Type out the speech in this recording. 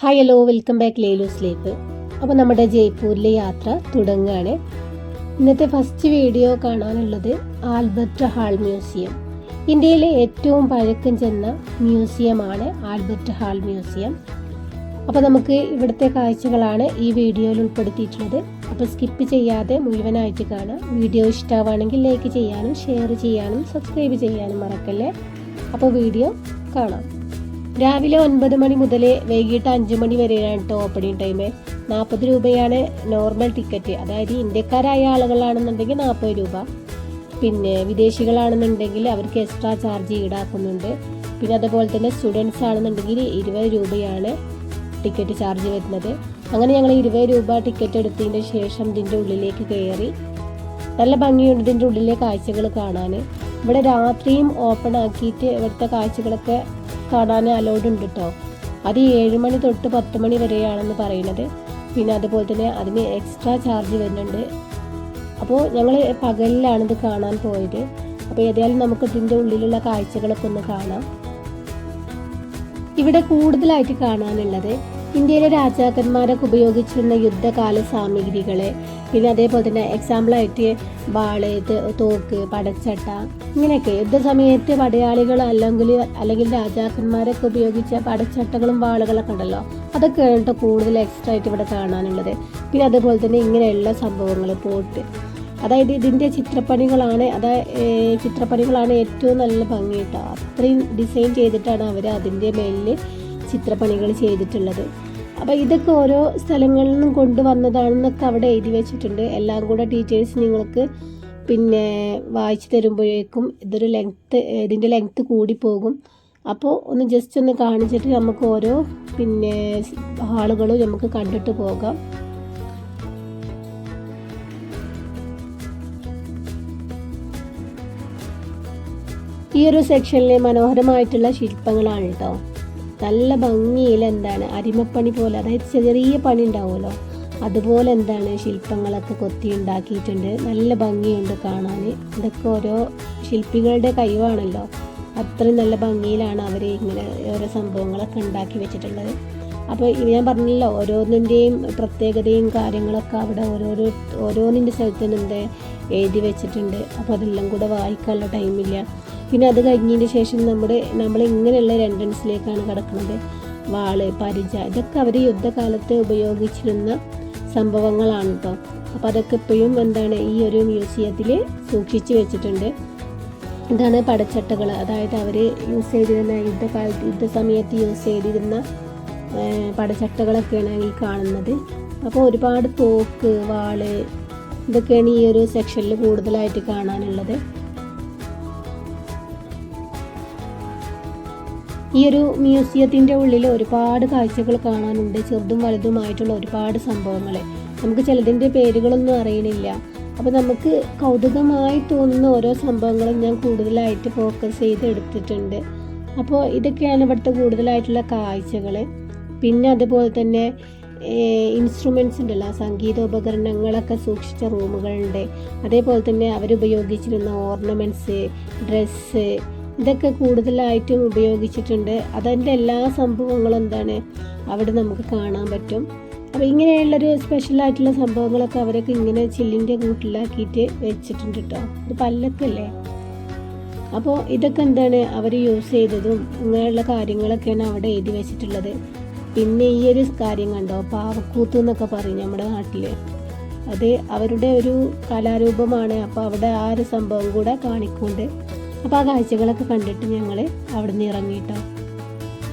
Hi hello welcome back ലേലൂസിലേക്ക് അപ്പോൾ നമ്മുടെ ജയ്പൂരിലെ യാത്ര തുടങ്ങുകയാണ്. ഇന്നത്തെ ഫസ്റ്റ് വീഡിയോ കാണാനുള്ളത് ആൽബർട്ട് ഹാൾ മ്യൂസിയം. ഇന്ത്യയിലെ ഏറ്റവും പഴക്കം ചെന്ന മ്യൂസിയമാണ് ആൽബർട്ട് ഹാൾ മ്യൂസിയം. അപ്പോൾ നമുക്ക് ഇവിടുത്തെ കാഴ്ചകളാണ് ഈ വീഡിയോയിൽ ഉൾപ്പെടുത്തിയിട്ടുള്ളത്. അപ്പോൾ സ്കിപ്പ് ചെയ്യാതെ മുഴുവനായിട്ട് കാണാം. വീഡിയോ ഇഷ്ടമാണെങ്കിൽ ലൈക്ക് ചെയ്യാനും ഷെയർ ചെയ്യാനും സബ്സ്ക്രൈബ് ചെയ്യാനും മറക്കല്ലേ? അപ്പോൾ വീഡിയോ കാണാം. രാവിലെ ഒൻപത് മണി മുതൽ വൈകിട്ട് അഞ്ച് മണി വരെയാണ് കേട്ടോ ഓപ്പണിംഗ് ടൈം നാൽപ്പത് രൂപയാണ് നോർമൽ ടിക്കറ്റ് അതായത് ഇന്ത്യക്കാരായ ആളുകളാണെന്നുണ്ടെങ്കിൽ നാൽപ്പത് രൂപ. പിന്നെ വിദേശികളാണെന്നുണ്ടെങ്കിൽ അവർക്ക് എക്സ്ട്രാ ചാർജ് ഈടാക്കുന്നുണ്ട്. പിന്നെ അതുപോലെ തന്നെ സ്റ്റുഡൻസ് ആണെന്നുണ്ടെങ്കിൽ ഇരുപത് രൂപയാണ് ടിക്കറ്റ് ചാർജ് വരുന്നത്. അങ്ങനെ ഞങ്ങൾ ഇരുപത് രൂപ ടിക്കറ്റ് എടുത്തതിന് ശേഷം ഇതിന്റെ ഉള്ളിലേക്ക് കയറി. നല്ല ഭംഗിയുണ്ട് ഇതിന്റെ ഉള്ളിലെ കാഴ്ചകൾ കാണാൻ ഇവിടെ രാത്രിയും ഓപ്പൺ ആക്കിയിട്ട് ഇവിടുത്തെ കാഴ്ചകളൊക്കെ കാണാൻ അലോഡ് ഉണ്ട് കേട്ടോ അത് ഏഴ് മണി തൊട്ട് പത്ത് മണി വരെയാണെന്ന് പറയുന്നത്. പിന്നെ അതുപോലെ തന്നെ അതിന് എക്സ്ട്രാ ചാർജ് വരുന്നുണ്ട്. അപ്പോൾ ഞങ്ങൾ ഇത് കാണാൻ പോയത്. അപ്പോൾ ഏതായാലും നമുക്ക് ഇതിന്റെ ഉള്ളിലുള്ള കാഴ്ചകളൊക്കെ ഒന്ന് കാണാം. ഇവിടെ കൂടുതലായിട്ട് കാണാനുള്ളത് ഇന്ത്യയിലെ രാജാക്കന്മാരൊക്കെ ഉപയോഗിച്ചിരുന്ന യുദ്ധകാല സാമഗ്രികൾ പിന്നെ അതേപോലെ തന്നെ എക്സാമ്പിളായിട്ട് വാൾ തോക്ക് പടച്ചട്ട ഇങ്ങനെയൊക്കെ. യുദ്ധസമയത്ത് പടയാളികൾ അല്ലെങ്കിൽ അല്ലെങ്കിൽ രാജാക്കന്മാരൊക്കെ ഉപയോഗിച്ച പടച്ചട്ടകളും വാളുകളൊക്കെ ഉണ്ടല്ലോ. അതൊക്കെ കേട്ടോ കൂടുതൽ എക്സ്ട്രാ ആയിട്ട് ഇവിടെ കാണാനുള്ളത്. പിന്നെ അതുപോലെ തന്നെ ഇങ്ങനെയുള്ള സംഭവങ്ങൾ പോട്ട്. അതായത് ഇതിന്റെ ചിത്രപ്പണികളാണ് അതായത് ചിത്രപ്പണികളാണ് ഏറ്റവും നല്ല ഭംഗി കേട്ടോ. അത്രയും ഡിസൈൻ ചെയ്തിട്ടാണ് അവർ അതിന്റെ മേലിൽ ചിത്രപ്പണികൾ ചെയ്തിട്ടുള്ളത്. അപ്പോൾ ഇതൊക്കെ ഓരോ സ്ഥലങ്ങളിൽ നിന്നും കൊണ്ടുവന്നതാണെന്നൊക്കെ അവിടെ എഴുതി വെച്ചിട്ടുണ്ട്. എല്ലാം കൂടെ ഡീറ്റെയിൽസ് നിങ്ങൾക്ക് പിന്നെ വായിച്ചു തരുമ്പോഴേക്കും ഇതൊരു ലെങ്ത്ത് ഇതിന്റെ ലെങ്ത്ത് കൂടി പോകും അപ്പോൾ ഒന്ന് ജസ്റ്റ് ഒന്ന് കാണിച്ചിട്ട് നമുക്ക് ഓരോ പിന്നെ ഹാളുകളും നമുക്ക് കണ്ടിട്ട് പോകാം. ഈ ഒരു സെക്ഷനിലെ മനോഹരമായിട്ടുള്ള ശില്പങ്ങളാണ് കേട്ടോ നല്ല ഭംഗിയിൽ എന്താണ് അരിമപ്പണി പോലെ അതായത് ചെറിയ പണി ഉണ്ടാവുമല്ലോ. അതുപോലെ എന്താണ് ശില്പങ്ങളൊക്കെ കൊത്തി ഉണ്ടാക്കിയിട്ടുണ്ട്. നല്ല ഭംഗിയുണ്ട് കാണാൻ ഇതൊക്കെ ഓരോ ശില്പികളുടെ കഴിവാണല്ലോ. അത്രയും നല്ല ഭംഗിയിലാണ് അവർ ഇങ്ങനെ ഓരോ സംഭവങ്ങളൊക്കെ ഉണ്ടാക്കി വെച്ചിട്ടുള്ളത്. അപ്പോൾ ഞാൻ പറഞ്ഞല്ലോ ഓരോന്നിന്റെയും പ്രത്യേകതയും കാര്യങ്ങളൊക്കെ അവിടെ ഓരോരോ ഓരോന്നിന്റെ സ്ഥലത്തിനും എഴുതി വെച്ചിട്ടുണ്ട്. അപ്പോൾ അതെല്ലാം കൂടെ വായിക്കാനുള്ള ടൈമില്ല പിന്നെ അത് കഴിഞ്ഞതിന് ശേഷം നമ്മുടെ നമ്മൾ ഇങ്ങനെയുള്ള രണ്ടൻസിലേക്കാണ് കടക്കുന്നത്. വാൾ പരിച ഇതൊക്കെ അവർ യുദ്ധകാലത്ത് ഉപയോഗിച്ചിരുന്ന സംഭവങ്ങളാണ് കേട്ടോ അപ്പോൾ അതൊക്കെ ഇപ്പോഴും എന്താണ് ഈ ഒരു മ്യൂസിയത്തിൽ സൂക്ഷിച്ചു വെച്ചിട്ടുണ്ട്. ഇതാണ് പടച്ചട്ടകൾ അതായത് അവർ യൂസ് ചെയ്തിരുന്ന യുദ്ധകാലത്ത് യുദ്ധസമയത്ത് യൂസ് ചെയ്തിരുന്ന പടച്ചട്ടകളൊക്കെയാണ് ഈ കാണുന്നത്. അപ്പോൾ ഒരുപാട് തോക്ക് വാൾ ഇതൊക്കെയാണ് ഈ ഒരു സെക്ഷനിൽ കൂടുതലായിട്ട് കാണാനുള്ളത്. ഈ ഒരു മ്യൂസിയത്തിന്റെ ഉള്ളിൽ ഒരുപാട് കാഴ്ചകൾ കാണാനുണ്ട്. ചെറുതും വലുതുമായിട്ടുള്ള ഒരുപാട് സംഭവങ്ങൾ. നമുക്ക് ചിലതിന്റെ പേരുകളൊന്നും അറിയണില്ല. അപ്പോൾ നമുക്ക് കൗതുകമായി തോന്നുന്ന ഓരോ സംഭവങ്ങളും ഞാൻ കൂടുതലായിട്ട് ഫോക്കസ് ചെയ്ത് എടുത്തിട്ടുണ്ട്. അപ്പോൾ ഇതൊക്കെയാണ് ഇവിടുത്തെ കൂടുതലായിട്ടുള്ള കാഴ്ചകൾ. പിന്നെ അതുപോലെ തന്നെ ഇൻസ്ട്രുമെൻസ് ഉണ്ടല്ലോ സംഗീതോപകരണങ്ങളൊക്കെ സൂക്ഷിച്ച റൂമുകളുണ്ട്. അതേപോലെ തന്നെ അവരുപയോഗിച്ചിരുന്ന ഓർണമെന്റ്സ് ഡ്രസ്സ് ഇതൊക്കെ കൂടുതലായിട്ടും ഉപയോഗിച്ചിട്ടുണ്ട്. അതിന്റെ എല്ലാ സംഭവങ്ങളും എന്താണ് അവിടെ നമുക്ക് കാണാൻ പറ്റും. അപ്പോൾ ഇങ്ങനെയുള്ളൊരു സ്പെഷ്യലായിട്ടുള്ള സംഭവങ്ങളൊക്കെ അവരൊക്കെ ഇങ്ങനെ ചില്ലിന്റെ കൂട്ടിലാക്കിയിട്ട് വെച്ചിട്ടുണ്ട് കേട്ടോ ഇത് പല്ലക്കല്ലേ? അപ്പോൾ ഇതൊക്കെ എന്താണ് അവർ യൂസ് ചെയ്തതും ഇങ്ങനെയുള്ള കാര്യങ്ങളൊക്കെയാണ് അവിടെ എഴുതി വെച്ചിട്ടുള്ളത്. പിന്നെ ഈ ഒരു കാര്യം കണ്ടോ? പാവക്കൂത്ത് എന്നൊക്കെ പറയും നമ്മുടെ നാട്ടിൽ അത് അവരുടെ ഒരു കലാരൂപമാണ്. അപ്പോൾ അവിടെ ആ ഒരു സംഭവം കൂടെ കാണിക്കുന്നുണ്ട്. അപ്പോൾ ആ കാഴ്ചകളൊക്കെ കണ്ടിട്ട് ഞങ്ങൾ അവിടെ നിന്ന് ഇറങ്ങിയിട്ടോ